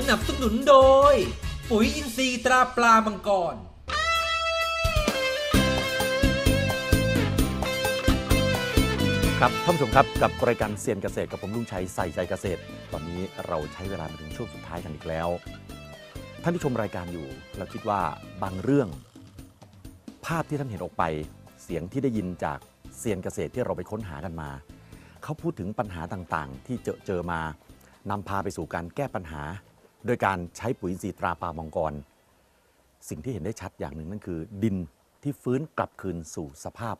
สนับสนุนโดย ปุ๋ยอินทรีย์ตราปลามังกร ครับท่านผู้ชมครับกับรายการเซียนเกษตรกับผมลุงชัยใส่ใจเกษตร ตอนนี้เราใช้เวลามาถึงช่วงสุดท้ายกันอีกแล้ว ท่านที่ชมรายการอยู่ เราคิดว่าบางเรื่อง ภาพที่ท่านเห็นออกไป เสียงที่ได้ยินจากเซียนเกษตรที่เราไปค้นหากันมา เขาพูดถึงปัญหาต่างๆ ที่เจอเจอมานำพาไปสู่การแก้ปัญหา โดยการใช้ปุ๋ยอินทรีย์ตราปลามังกร สิ่งที่เห็นได้ชัดอย่างหนึ่งนั่นคือ ดินที่ฟื้นกลับคืนสู่สภาพ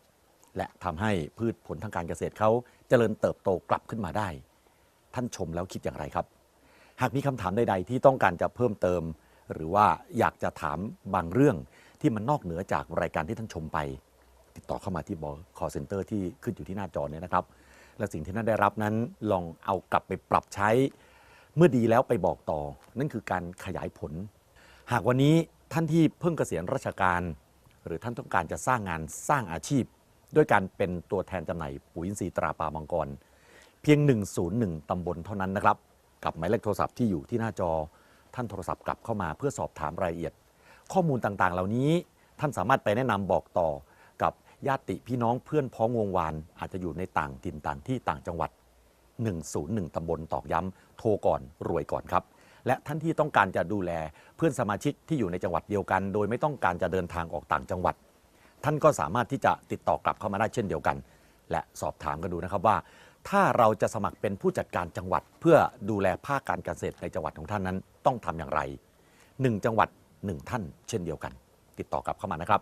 และทำให้พืชผลทางการเกษตรเขาเจริญเติบโตกลับขึ้นมาได้ ท่านชมแล้วคิดอย่างไรครับ หากมีคำถามใด ๆ ที่ต้องการจะเพิ่มเติม หรือว่าอยากจะถามบางเรื่องที่มันนอกเหนือจากรายการที่ท่านชมไป ติดต่อเข้ามาที่บอ call center ที่ขึ้นอยู่ที่หน้าจอเนี่ยนะครับ และสิ่งที่ท่านได้รับนั้นลองเอากลับไปปรับใช้ เมื่อดีแล้วไปบอกต่อ นั่นคือการขยายผล หากวันนี้ท่านที่เพิ่งเกษียณราชการ หรือท่านต้องการจะสร้างงานสร้างอาชีพ ด้วยการเป็นตัวแทนจำหน่ายปุ๋ยอินทรีย์ตราปลามังกร เพียง 101 ตำบลเท่านั้นนะครับ กับหมายเลขโทรศัพท์ที่อยู่ที่หน้าจอ ท่านโทรศัพท์กลับเข้ามาเพื่อสอบถามรายละเอียด ข้อมูลต่างๆ เหล่านี้ท่านสามารถไปแนะนำบอกต่อ กับญาติพี่น้องเพื่อนพ้องวงวานอาจจะอยู่ในต่างถิ่นต่างที่ต่างจังหวัด 101 ตำบลตอกย้ำ โทรก่อนรวยก่อนครับ และท่านที่ต้องการจะดูแลเพื่อนสมาชิกที่อยู่ในจังหวัดเดียวกัน โดยไม่ต้องการจะเดินทางออกต่างจังหวัด ท่านก็สามารถที่จะติดต่อกลับเข้ามาได้เช่นเดียวกัน และสอบถามกันดูนะครับว่า ถ้าเราจะสมัครเป็นผู้จัดการจังหวัด เพื่อดูแลภาคการเกษตรในจังหวัดของท่านนั้น ต้องทำอย่างไร 1 จังหวัด 1 ท่าน เช่นเดียวกัน ติดต่อกลับเข้ามานะครับ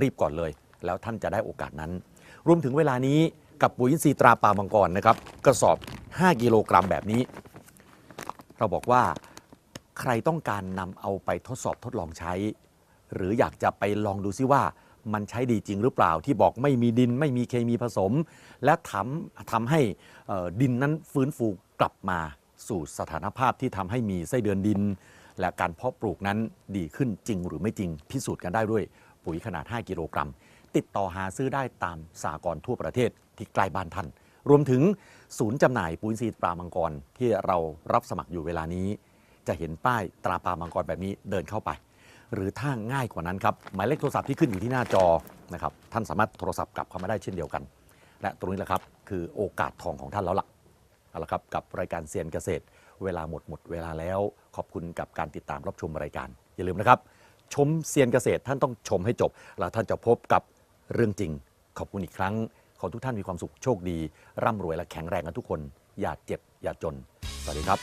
รีบก่อนเลย แล้วท่านจะได้โอกาสนั้น รวมถึงเวลานี้ กับปุ๋ยอินทรีย์ตราปลามังกรนะครับกระสอบ 5 กิโลกรัมแบบนี้ เราบอกว่าใครต้องการนำเอาไปทดสอบทดลองใช้ หรืออยากจะไปลองดูซิว่ามันใช้ดีจริงหรือเปล่าที่บอกไม่มีดินไม่มีเคมีผสม และทำทำให้ดินนั้นฟื้นฟูกลับมาสู่สถานภาพที่ทำให้มีไส้เดือนดิน และการเพาะปลูกนั้นดีขึ้นจริงหรือไม่จริงพิสูจน์กันได้ด้วย ปุ๋ยขนาด 5 กิโลกรัม ติดต่อหาซื้อได้ตามสากลทั่วประเทศที่ใกล้บ้านท่าน รวมถึงศูนย์จำหน่ายปุ๋ยอินทรีย์ปลามังกรที่เรารับสมัครอยู่เวลานี้ จะเห็นป้ายตราปลามังกรแบบนี้เดินเข้าไป หรือถ้าง่ายกว่านั้นครับหมายเลขโทรศัพท์ที่ขึ้นอยู่ที่หน้าจอนะครับท่านสามารถโทรศัพท์กลับเข้ามาได้เช่นเดียวกัน และตรงนี้แหละครับคือโอกาสทองของท่านแล้วล่ะเอาละครับกับรายการเซียนเกษตร เวลาหมดหมดเวลาแล้ว ขอบคุณกับการติดตามรับชมรายการ อย่าลืมนะครับ ชมเซียนเกษตร ท่านต้องชมให้จบ แล้วท่านจะพบกับเรื่องจริง ขอบคุณอีกครั้ง ขอทุกท่านมีความสุขโชคดี ร่ำรวยและแข็งแรงกันทุกคน อย่าเจ็บอย่าจน สวัสดีครับ